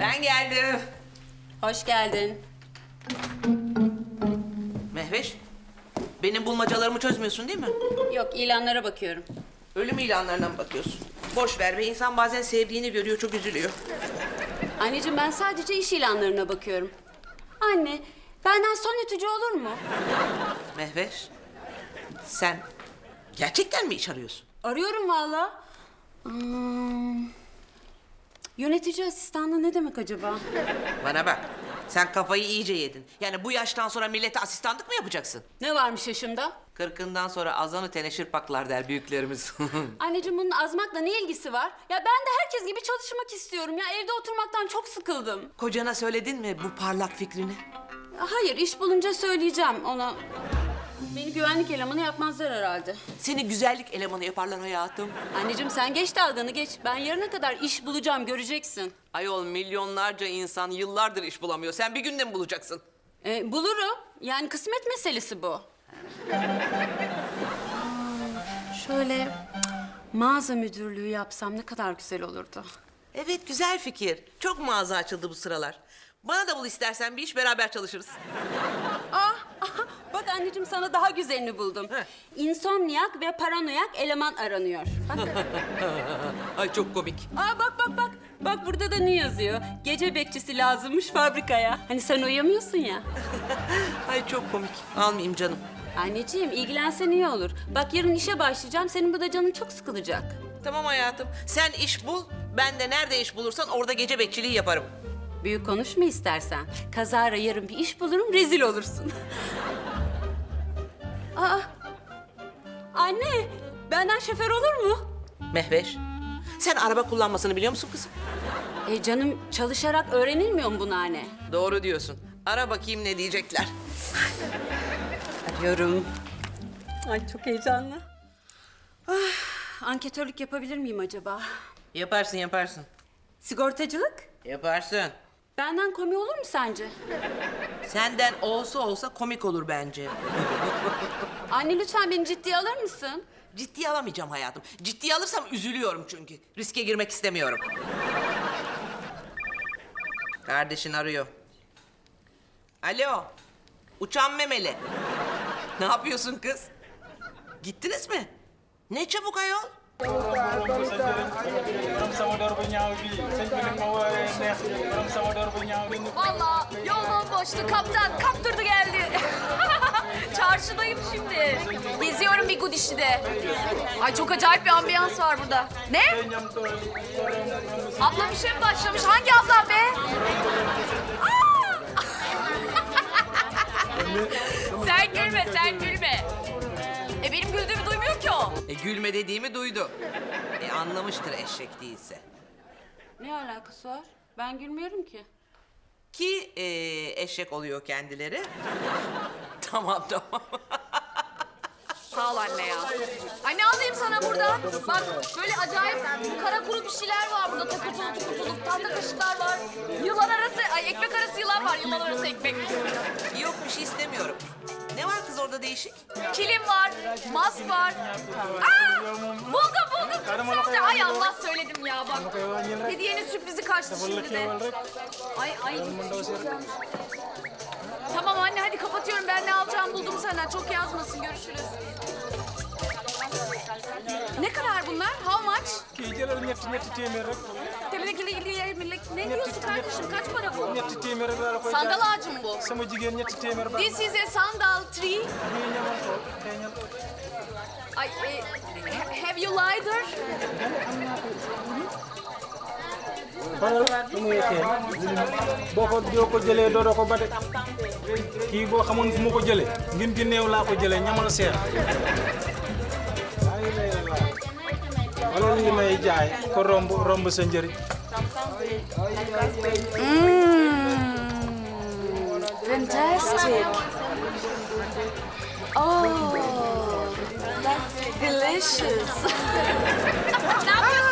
Ben geldim. Hoş geldin. Mehveş, benim bulmacalarımı çözmüyorsun değil mi? Yok ilanlara bakıyorum. Ölüm ilanlarına mı bakıyorsun? Boş ver be, insan bazen sevdiğini görüyor, çok üzülüyor. Anneciğim ben sadece iş ilanlarına bakıyorum. Anne benden son ütücü olur mu? Mehveş, sen gerçekten mi iş arıyorsun? Arıyorum valla. Hmm. Yönetici asistanlığı ne demek acaba? Bana bak, sen kafayı iyice yedin. Yani bu yaştan sonra millete asistanlık mı yapacaksın? Ne varmış yaşımda? Kırkından sonra azanı teneşir paklar der büyüklerimiz. Anneciğim bunun azmakla ne ilgisi var? Ya ben de herkes gibi çalışmak istiyorum. Ya evde oturmaktan çok sıkıldım. Kocana söyledin mi bu parlak fikrini? Hayır iş bulunca söyleyeceğim ona. Beni güvenlik elemanı yapmazlar herhalde. Seni güzellik elemanı yaparlar hayatım. Anneciğim sen geç dalganı geç. Ben yarına kadar iş bulacağım göreceksin. Ayol milyonlarca insan yıllardır iş bulamıyor. Sen bir günde mi bulacaksın? E, bulurum. Yani kısmet meselesi bu. Şöyle mağaza müdürlüğü yapsam ne kadar güzel olurdu. Evet güzel fikir. Çok mağaza açıldı bu sıralar. Bana da bul istersen bir iş beraber çalışırız. Ah, bak anneciğim sana daha güzelini buldum. Heh. İnsomniyak ve paranoyak eleman aranıyor. Bak. Ay çok komik. Aa bak bak bak. Bak burada da ne yazıyor? Gece bekçisi lazımmış fabrikaya. Hani sen uyuyamıyorsun ya. Ay çok komik. Almayayım canım. Anneciğim ilgilensen iyi olur. Bak yarın işe başlayacağım. Senin burada canın çok sıkılacak. Tamam hayatım. Sen iş bul. Ben de nerede iş bulursan orada gece bekçiliği yaparım. Büyük konuşma istersen. Kazara yarın bir iş bulurum, rezil olursun. Aa! Anne, benden şoför olur mu? Mehveş. Sen araba kullanmasını biliyor musun kızım? E canım çalışarak öğrenilmiyor mu bunu anne? Doğru diyorsun. Ara bakayım ne diyecekler. Arıyorum. Ay çok heyecanlı. Ah, anketörlük yapabilir miyim acaba? Yaparsın yaparsın. Sigortacılık? Yaparsın. Benden komi olur mu sence? Senden olsa olsa komik olur bence. Anne lütfen beni ciddiye alır mısın? Ciddiye alamayacağım hayatım. Ciddiye alırsam üzülüyorum çünkü. Riske girmek istemiyorum. Kardeşin arıyor. Alo. Uçan memeli. Ne yapıyorsun kız? Gittiniz mi? Ne çabuk ayol? Borom sama door bu ñaaw bi sëñ bi nag ma woowee neex bu ñaaw Valla yol bomboştu. Kaptan kaptırdı geldi. Çarşıdayım şimdi. Geziyorum bir Gudişli'de. Ay çok acayip bir ambiyans var burada. Ne? Ablam işe mi başlamış? Hangi ablam be? Sen gülme, sen gülme. Gülme dediğimi duydu. E anlamıştır eşek değilse. Ne alakası var? Ben gülmüyorum ki. Ki e, eşek oluyor kendileri. tamam tamam. Sağ ol anne ya. Ay ne alayım sana burada? Bak böyle acayip kara kuru bir şeyler var burada. Takırtılı tukurtulu tahta kaşıklar var. Yılan arası, ay ekmek arası yılan var. Yılan arası ekmek. Değişik? Kilim var, mask var. Aa! Buldum buldum. Sadece ay Allah söyledim ya bak. Hediyenin sürprizi kaçtı şimdi de. Ay ay. Tamam anne hadi kapatıyorum. Ben ne alacağımı buldum senden. Çok yazmasın. Görüşürüz. Ne kadar bunlar? How much? Ne diyorsun kardeşim? Kaç para bu? rek laa la koy Sandal ağacı mı bu? sama jigéen ñetti téeméer ba This is a sandal tree. Ay, e, ha- have you lighter? xoolal muy feeñ boo ko doo ko jëlee doo doo ko ba de kii boo xamoon fu ma ko jëlee ngin gi néew laa ko jëlee ñamal seer wala li may jaay ko romb romb sa njëriñ Fantastic. Oh, delicious.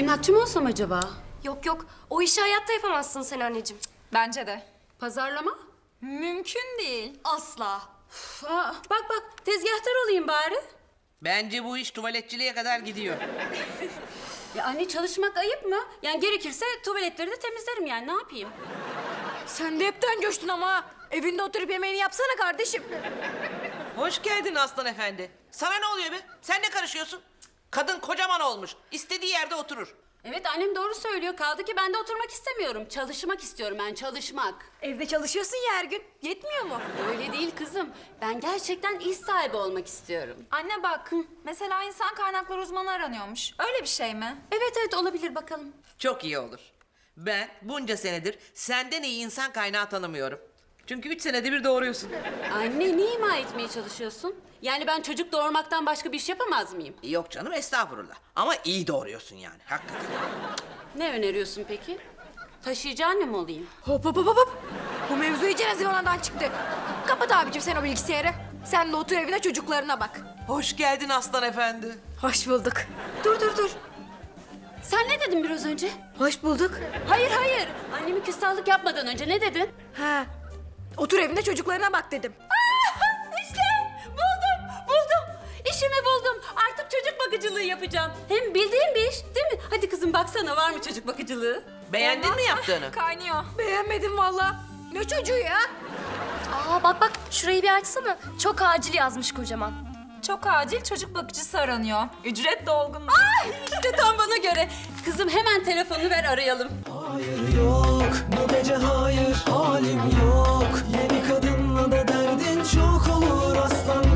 Emlakçı mı olsam acaba? Yok yok o işi hayatta yapamazsın sen anneciğim. Bence de. Pazarlama? Mümkün değil. Asla. Uf, aa, bak bak tezgahtar olayım bari. Bence bu iş tuvaletçiliğe kadar gidiyor. Ya anne çalışmak ayıp mı? Yani gerekirse tuvaletleri de temizlerim yani ne yapayım? Sen de hepten coştun ama. Evinde oturup yemeğini yapsana kardeşim. Hoş geldin Aslan Efendi. Sana ne oluyor be? Sen ne karışıyorsun? Kadın kocaman olmuş. İstediği yerde oturur. Evet annem doğru söylüyor. Kaldı ki ben de oturmak istemiyorum. Çalışmak istiyorum ben çalışmak. Evde çalışıyorsun ya her gün. Yetmiyor mu? Öyle değil kızım. Ben gerçekten iş sahibi olmak istiyorum. Anne bak, mesela insan kaynakları uzmanı aranıyormuş. Öyle bir şey mi? Evet evet olabilir bakalım. Çok iyi olur. Ben bunca senedir senden iyi insan kaynağı tanımıyorum. Çünkü üç senede bir doğuruyorsun. Anne ne ima etmeye çalışıyorsun? Yani ben çocuk doğurmaktan başka bir iş yapamaz mıyım? Yok canım estağfurullah. Ama iyi doğuruyorsun yani hakikaten. Ne öneriyorsun peki? Taşıyıcı anne mi olayım? Hop hop hop hop. Bu mevzu iyice zıvanadan çıktı. Kapat abicim sen o bilgisayarı. Sen de otur evine çocuklarına bak. Hoş geldin Aslan Efendi. Hoş bulduk. Dur dur dur. Sen ne dedin biraz önce? Hoş bulduk. Hayır hayır. Annemi küstahlık yapmadan önce ne dedin? Ha. Otur evinde çocuklarına bak dedim. işte buldum buldum. İşimi buldum. Artık çocuk bakıcılığı yapacağım. Hem bildiğim bir iş değil mi? Hadi kızım baksana var mı çocuk bakıcılığı? Beğendin mi yaptığını? Kaynıyor. Beğenmedim valla. Ne çocuğu ya? Aa bak bak şurayı bir açsana. Çok acil yazmış kocaman. Çok acil çocuk bakıcısı aranıyor. Ücret dolgun. İşte tam bana göre. Kızım hemen telefonunu ver arayalım. Hayır yok bu gece hayır halim yok. Yeni kadınla da derdin çok olur aslan.